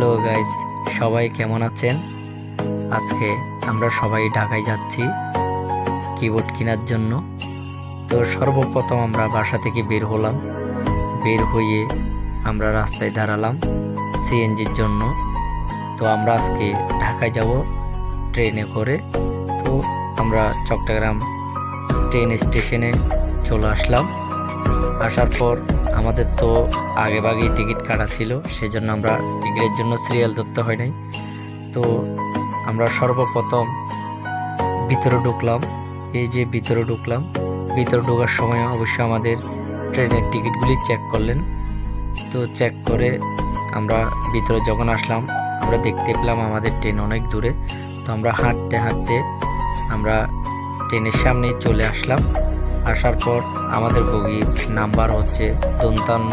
Hello guys, সবাই কেমন আছেন? আজকে আমরা সবাই ঢাকায় যাচ্ছি কিবোর্ড কেনার জন্য। তো সর্বপ্রথম আমরা বাসা থেকে বের হলাম। বের হয়ে আমরা রাস্তায় দাঁড়ালাম সিএনজির জন্য। তো আমরা আজকে ঢাকায় যাব ট্রেনে করে। তো আমরা চট্টগ্রাম ট্রেন স্টেশনে চলে আসলাম। আসার পর আমাদের তো আগেভাগেই টিকিট কাটা ছিল, সেজন্য আমরা টিকিটের জন্য সিরিয়াল ধরতে হয় নাই। তো আমরা সর্বপ্রথম ভিতরে ঢুকলাম। এই যে ভিতরে ঢুকলাম, ভিতরে ঢোকার সময় অবশ্য আমাদের ট্রেনের টিকিটগুলি চেক করলেন। তো চেক করে আমরা ভিতরে যখন আসলাম, আমরা দেখতে পেলাম আমাদের ট্রেন অনেক দূরে। তো আমরা হাঁটতে হাঁটতে আমরা ট্রেনের সামনে চলে আসলাম। আসার পর আমাদের বগির নাম্বার হচ্ছে দন্তান্ন।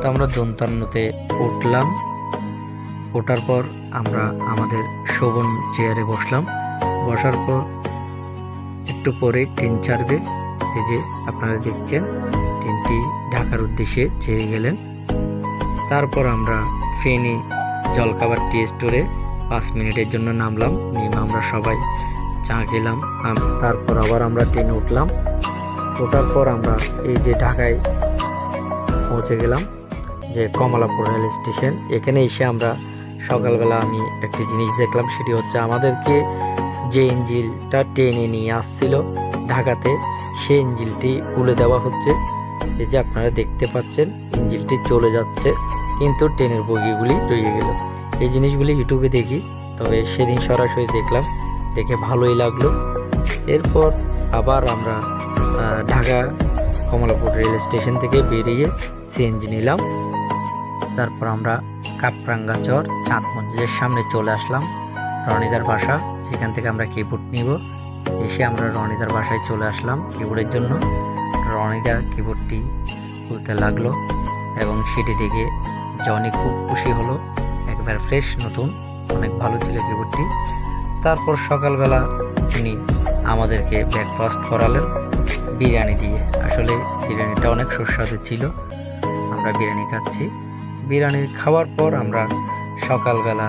তো আমরা দন্তান্নতে উঠলাম। ওঠার পর আমরা আমাদের শোভন চেয়ারে বসলাম। বসার পর একটু পরে ট্রেন ছাড়বে। এই যে আপনারা দেখছেন ট্রেনটি ঢাকার উদ্দেশ্যে ছেড়ে গেলেন। তারপর আমরা ফেনি জলখাবার টি স্টোরে পাঁচ মিনিটের জন্য নামলাম। নেমে আমরা সবাই চা খেলাম। তারপর আবার আমরা ট্রেনে উঠলাম। ওঠার পর আমরা এই যে ঢাকায় পৌঁছে গেলাম যে কমলাপুর রেল স্টেশন। এখানে এসে আমরা সকালবেলা আমি একটি জিনিস দেখলাম, সেটি হচ্ছে আমাদেরকে যে ইঞ্জিলটা টেনে নিয়ে আসছিল ঢাকাতে সেই ইঞ্জিলটি খুলে দেওয়া হচ্ছে। এই যে আপনারা দেখতে পাচ্ছেন, ইঞ্জিলটি চলে যাচ্ছে, কিন্তু ট্রেনের বগিগুলি রয়ে গেল। এই জিনিসগুলি ইউটিউবে দেখি, তবে সেদিন সরাসরি দেখলাম, দেখে ভালোই লাগল। এরপর আবার আমরা ঢাকা কমলাপুর রেল স্টেশন থেকে বেরিয়ে সিএনজি নিলাম। তারপর আমরা কাপরাঙ্গা চর চাঁদ মসজিদের সামনে চলে আসলাম রনিদার বাসা। সেখান থেকে আমরা কিবোর্ড নিব। এসে আমরা রনিদার বাসায় চলে আসলাম কিবোর্ডের জন্য। রনিদা কিবোর্ডটি খুলতে লাগল এবং সেটি দেখে জনি খুব খুশি হলো। একবার ফ্রেশ, নতুন, অনেক ভালো ছিল কিবোর্ডটি তারপর সকালবেলা উনি আমাদেরকে ব্রেকফাস্ট করালেন বিরিয়ানি দিয়ে। আসলে বিরিয়ানিটা অনেক সুস্বাদু ছিল। আমরা বিরিয়ানি খাচ্ছি। বিরিয়ানি খাওয়ার পর আমরা সকালবেলা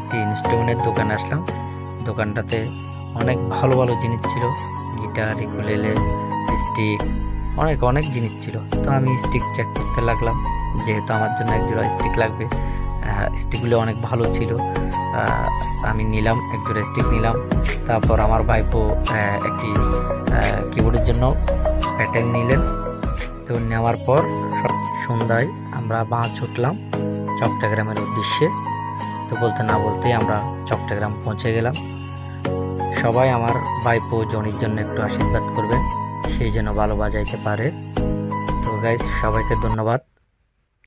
একটি ইনস্ট্রুমেন্টের দোকানে আসলাম। দোকানটাতে অনেক ভালো ভালো জিনিস ছিল। গিটার ইকুলেলে স্টিক, অনেক অনেক জিনিস ছিল। তো আমি স্টিক চেক করতে লাগলাম। যেহেতু আমার জন্য একজোড়া স্টিক লাগবে স্টিকগুলো অনেক ভালো ছিল। আমি নিলাম, একটু স্টিক নিলাম। তারপর আমার ভাইপো একটি কিবোর্ডের জন্য প্যাটার্ন নিলেন। তো নেওয়ার পর সন্ধ্যায় আমরা বাস উঠলাম চট্টগ্রামের উদ্দেশ্যে। তো বলতে না বলতেই আমরা চট্টগ্রাম পৌঁছে গেলাম। সবাই আমার ভাইপো জনির জন্য একটু আশীর্বাদ করবেন সেই যেন ভালো বাজাইতে পারে। তো গাইজ সবাইকে ধন্যবাদ।